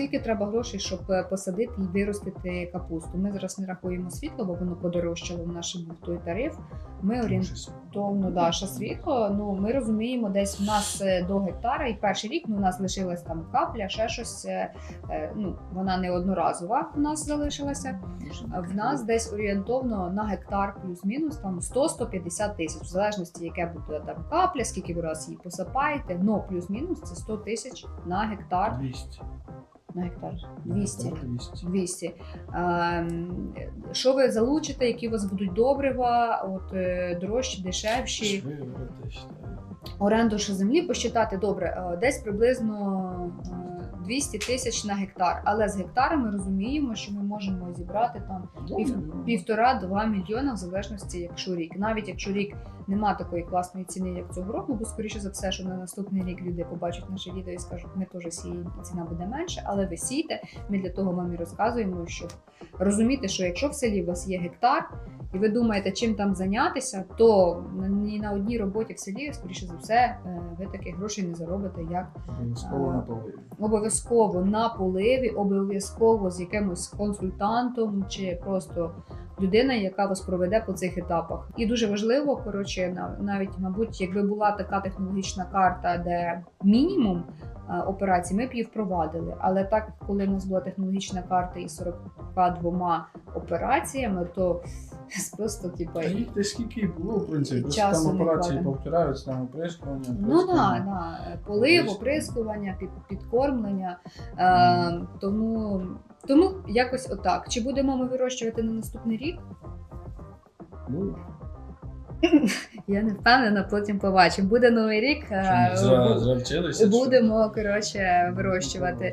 скільки треба грошей, щоб е, посадити і виростити капусту? Ми зараз не рахуємо світло, бо воно подорожчало. В ще був той тариф. Ми орієнтовно да, ще світло. Ну ми розуміємо, десь в нас е, до гектара, і перший рік ну, у нас лишилась там капля, ще щось. е, Ну вона не одноразова. У нас залишилася. В нас десь орієнтовно на гектар плюс-мінус там 100-150 тисяч, в залежності, яке буде там капля, скільки ви раз її посапаєте. Но плюс-мінус це 100 тисяч на гектар. 200. На гектар 200. 200. 200. Ем, Що ви залучите, які у вас будуть добрива, от е, дорожчі, дешевші, оренду ще землі посчитати добре, е, десь приблизно е, 200 тисяч на гектар. Але з гектара ми розуміємо, що ми можемо зібрати там Ну, півтора-два мільйона в залежності, якщо рік. Навіть якщо рік нема такої класної ціни, як цього року, бо скоріше за все, що на наступний рік люди побачать наше відео і скажуть, ми теж сіємо, і ціна буде менше, але ви сійте. Ми для того вам і розказуємо, щоб розуміти, що якщо в селі у вас є гектар, і ви думаєте, чим там зайнятися, то ні на одній роботі в селі, скоріше за все, е, ви таких грошей не заробите, як Обов'язково на поливі. обов'язково на поливі, обов'язково з якимось консультантом чи просто людина, яка вас проведе по цих етапах. І дуже важливо, коротше, на- навіть, мабуть, якби була така технологічна карта, де мінімум е, операцій, ми б її впровадили. Але так, коли в нас була технологічна карта із 42 операціями, то просто типу. Та їх десь скільки було, в принципі. Просто Часу там не операції хватить. повторяються, там оприскування. Ну так, оприскування. да, полив, оприскування, під, підкормлення. Е, тому, тому якось отак. Чи будемо ми вирощувати на наступний рік? Ну, Я не впевнена, потім побачимо. Буде новий рік. е, що ми Будемо коротше вирощувати.